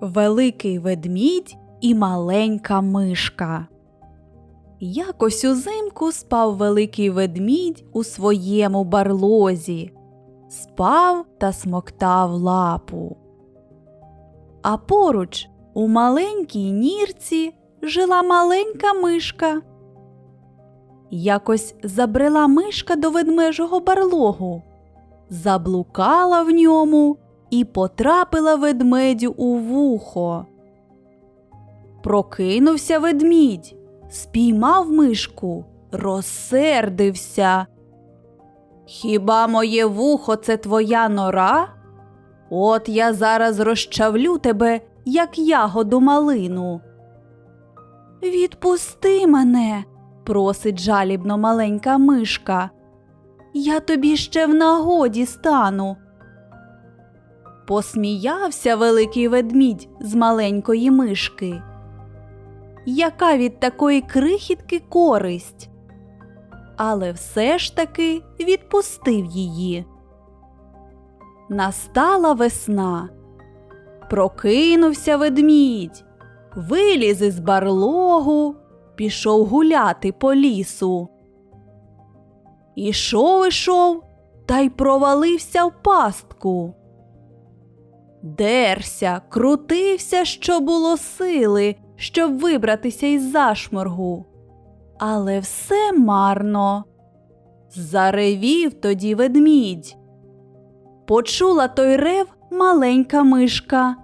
Великий ведмідь і маленька мишка. Якось узимку спав великий ведмідь у своєму барлозі, спав та смоктав лапу. А поруч у маленькій нірці жила маленька мишка. Якось забрела мишка до ведмежого барлогу, заблукала в ньому і потрапила ведмедю у вухо. Прокинувся ведмідь, спіймав мишку, розсердився. Хіба моє вухо це твоя нора? От я зараз розчавлю тебе, як ягоду малину. Відпусти мене, просить жалібно маленька мишка. Я тобі ще в нагоді стану. Посміявся великий ведмідь з маленької мишки. Яка від такої крихітки користь? Але все ж таки відпустив її. Настала весна. Прокинувся ведмідь, виліз із барлогу, пішов гуляти по лісу. Ішов, ішов та й провалився в пастку. Дерся, крутився, що було сили, щоб вибратися із зашморгу. Але все марно. Заревів тоді ведмідь. Почула той рев маленька мишка.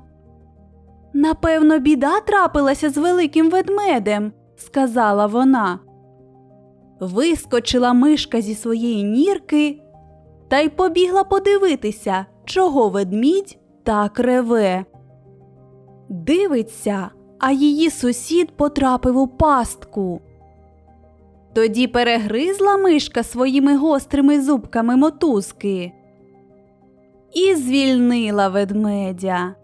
Напевно, біда трапилася з великим ведмедем, сказала вона. Вискочила мишка зі своєї нірки та й побігла подивитися, чого ведмідь так реве. Дивиться, а її сусід потрапив у пастку. Тоді перегризла мишка своїми гострими зубками мотузки і звільнила ведмедя.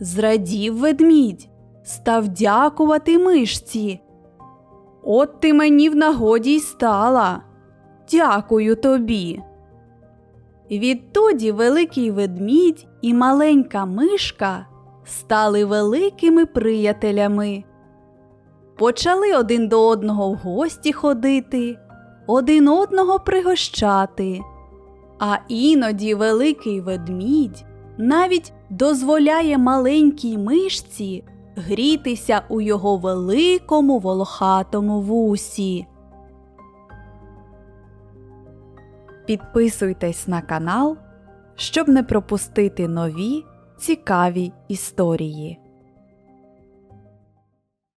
Зрадів ведмідь, став дякувати мишці. От ти мені в нагоді й стала. Дякую тобі. Відтоді великий ведмідь і маленька мишка стали великими приятелями. Почали один до одного в гості ходити, один одного пригощати. А іноді великий ведмідь навіть дозволяє маленькій мишці грітися у його великому волохатому вусі. Підписуйтесь на канал, щоб не пропустити нові цікаві історії.